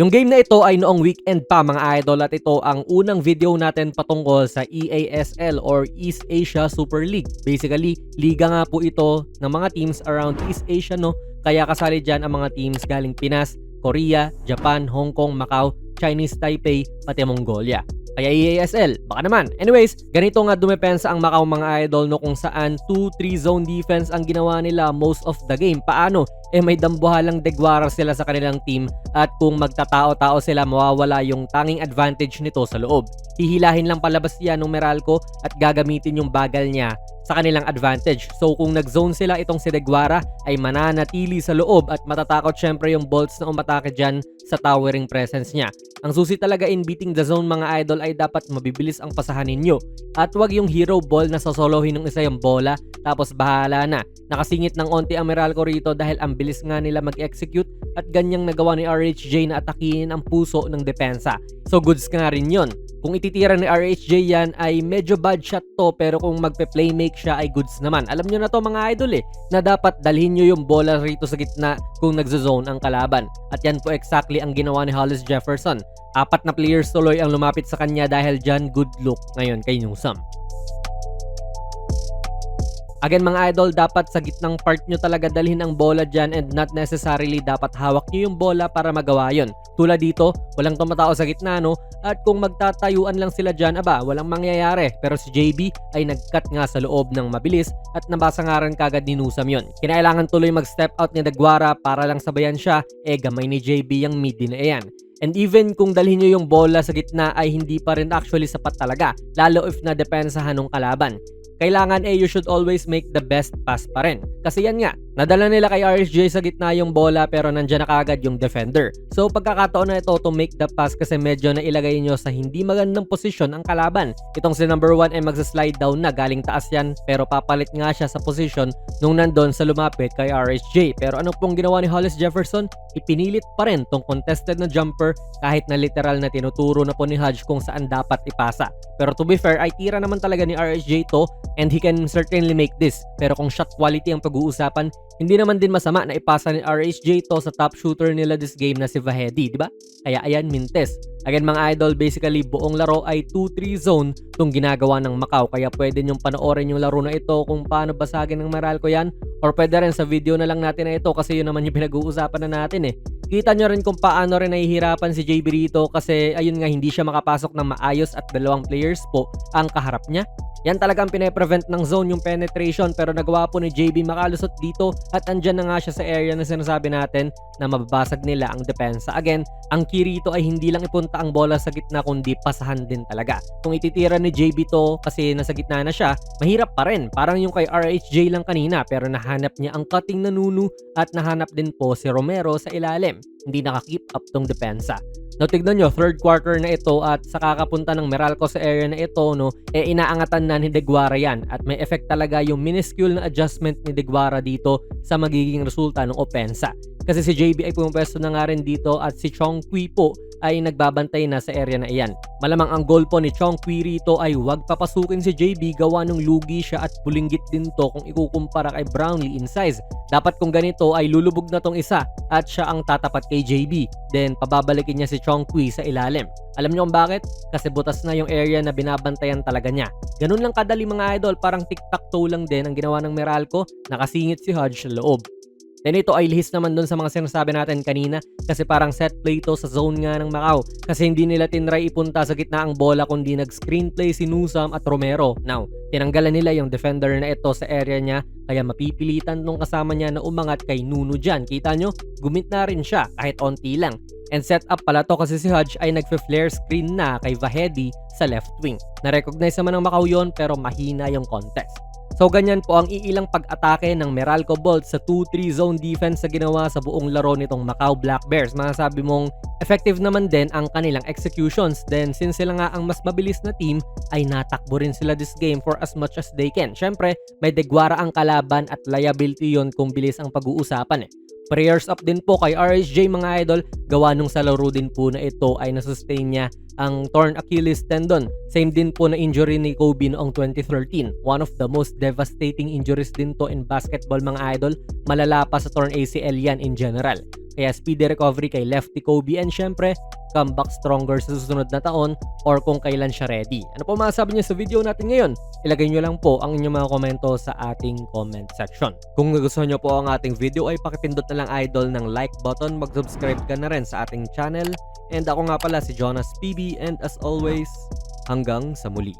Yung game na ito ay noong weekend pa mga idol at ito ang unang video natin patungkol sa EASL or East Asia Super League. Basically, liga nga po ito ng mga teams around East Asia no. Kaya kasali dyan ang mga teams galing Pinas, Korea, Japan, Hong Kong, Macau, Chinese Taipei, pati Mongolia. Kaya EASL, baka naman. Anyways, ganito nga dumepensa ang Macau mga idol no kung saan 2-3 zone defense ang ginawa nila most of the game. Paano? Eh may dambuhalang degwara sila sa kanilang team at kung magtatao-tao sila mawawala yung tanging advantage nito sa loob. Hihilahin lang palabas yan ng Meralco at gagamitin yung bagal niya sa kanilang advantage. So kung nag-zone sila itong si Deguara ay mananatili sa loob at matatakot syempre yung bolts na umatake dyan sa towering presence niya. Ang susi talaga in beating the zone mga idol ay dapat mabibilis ang pasahan ninyo. At wag yung hero ball na sosolohin ng isa yung bola tapos bahala na. Nakasingit ng onti ang Meralco rito dahil ang bilis nga nila mag-execute at ganyang nagawa ni RHJ na atakihin ang puso ng depensa. So goods nga rin yon. Kung ititira ni RHJ yan ay medyo bad shot to pero kung magpe-playmake siya ay goods naman. Alam nyo na to mga idol eh na dapat dalhin nyo yung bola rito sa gitna kung nagzo-zone ang kalaban. At yan po exactly ang ginawa ni Hollis Jefferson. Apat na players tuloy ang lumapit sa kanya dahil dyan good look ngayon kay Newsome. Again mga idol, dapat sa gitnang part nyo talaga dalhin ang bola dyan and not necessarily dapat hawak nyo yung bola para magawa yon. Tulad dito, walang tumatao sa gitna no, at kung magtatayuan lang sila dyan, aba, walang mangyayari. Pero si JB ay nag-cut nga sa loob ng mabilis at nabasa nga rin kagad ni Nusam yon. Kinailangan tuloy mag-step out ni Dagwara para lang sabayan siya, eh gamay ni JB yung mid na iyan. And even kung dalhin nyo yung bola sa gitna ay hindi pa rin actually sapat talaga, lalo if na depensahan ng kalaban kailangan eh you should always make the best pass pa rin. Kasi yan nga, nadala nila kay RSJ sa gitna yung bola pero nandyan na kagad yung defender. So pagkakataon na ito to make the pass kasi medyo na ilagay nyo sa hindi magandang posisyon ang kalaban. Itong si number 1 ay magsa-slide down na galing taas yan pero papalit nga siya sa posisyon nung nandun sa lumapit kay RSJ. Pero ano pong ginawa ni Hollis Jefferson? Ipinilit pa rin tong contested na jumper kahit na literal na tinuturo na po ni Hodge kung saan dapat ipasa. Pero to be fair ay tira naman talaga ni RSJ to and he can certainly make this. Pero kung shot quality ang pag-uusapan, hindi naman din masama na ipasa ni RHJ to sa top shooter nila this game na si Vahedi, di ba? Kaya ayan, Mintes. Again mga idol, basically buong laro ay 2-3 zone tong ginagawa ng Macau. Kaya pwede nyong panoorin yung laro na ito kung paano basagin ng Meralco yan. Or pwede rin sa video na lang natin na ito kasi yun naman yung pinag-uusapan na natin eh. Kita nyo rin kung paano rin nahihirapan si JB rito kasi ayun nga hindi siya makapasok ng maayos at dalawang players po ang kaharap niya. Yan talagang pine-prevent ng zone yung penetration pero nagawa po ni JB makalusot dito at andyan na nga siya sa area na sinasabi natin na mababasag nila ang depensa. Again, ang key rito ay hindi lang ipunta ang bola sa gitna kundi pasahan din talaga. Kung ititira ni JB to kasi nasa gitna na siya, mahirap pa rin. Parang yung kay RHJ lang kanina pero nahanap niya ang cutting na Nunu at nahanap din po si Romero sa ilalim. Hindi nakakip up tong depensa. No, tignan nyo, third quarter na ito at sa kakapunta ng Meralco sa area na ito, no, eh inaangatan na ni Deguara yan at may effect talaga yung minuscule na adjustment ni Deguara dito sa magiging resulta ng opensa. Kasi si JB ay pumapwesto na nga rin dito at si Chong Kui po ay nagbabantay na sa area na iyan. Malamang ang goal po ni Chong Kui rito ay huwag papasukin si JB gawa ng lugi siya at bulinggit din to kung ikukumpara kay Brownlee in size. Dapat kung ganito ay lulubog na tong isa at siya ang tatapat kay JB. Then pababalikin niya si Chong Kui sa ilalim. Alam niyo kung bakit? Kasi butas na yung area na binabantayan talaga niya. Ganun lang kadali mga idol, parang tic-tac-toe lang din ang ginawa ng Meralco, nakasingit si Hodge sa loob. Then ito ay lihis naman dun sa mga sinasabi natin kanina kasi parang set play to sa zone nga ng Macau kasi hindi nila tinry ipunta sa gitna ang bola kundi nag-screenplay si Nusam at Romero. Now, tinanggalan nila yung defender na ito sa area niya kaya mapipilitan nung kasama niya na umangat kay Nuno dyan. Kita nyo, gumit na rin siya kahit onti lang. And set up pala to kasi si Hodge ay nagfe-flare screen na kay Vahedi sa left wing. Na-recognize naman ng Macau yon pero mahina yung context. So ganyan po ang iilang pag-atake ng Meralco Bolt sa 2-3 zone defense sa ginawa sa buong laro nitong Macau Black Bears. Mga sabi mong effective naman din ang kanilang executions. Then since sila nga ang mas mabilis na team, ay natakbo rin sila this game for as much as they can. Syempre, may degwara ang kalaban at liability yon kung bilis ang pag-uusapan eh. Prayers up din po kay RSJ mga idol. Gawa nung sa laro din po na ito ay nasustain niya ang torn Achilles tendon. Same din po na injury ni Kobe noong 2013. One of the most devastating injuries din to in basketball mga idol. Malala pa sa torn ACL yan in general. Kaya speedy recovery kay Lefty Kobe and syempre, comeback stronger sa susunod na taon or kung kailan siya ready. Ano po masasabi niyo sa video natin ngayon? Ilagay niyo lang po ang inyong mga komento sa ating comment section. Kung nagustuhan niyo po ang ating video ay pakipindot na lang idol ng like button, mag-subscribe ka na rin sa ating channel. And ako nga pala si Jonas PB and as always, hanggang sa muli.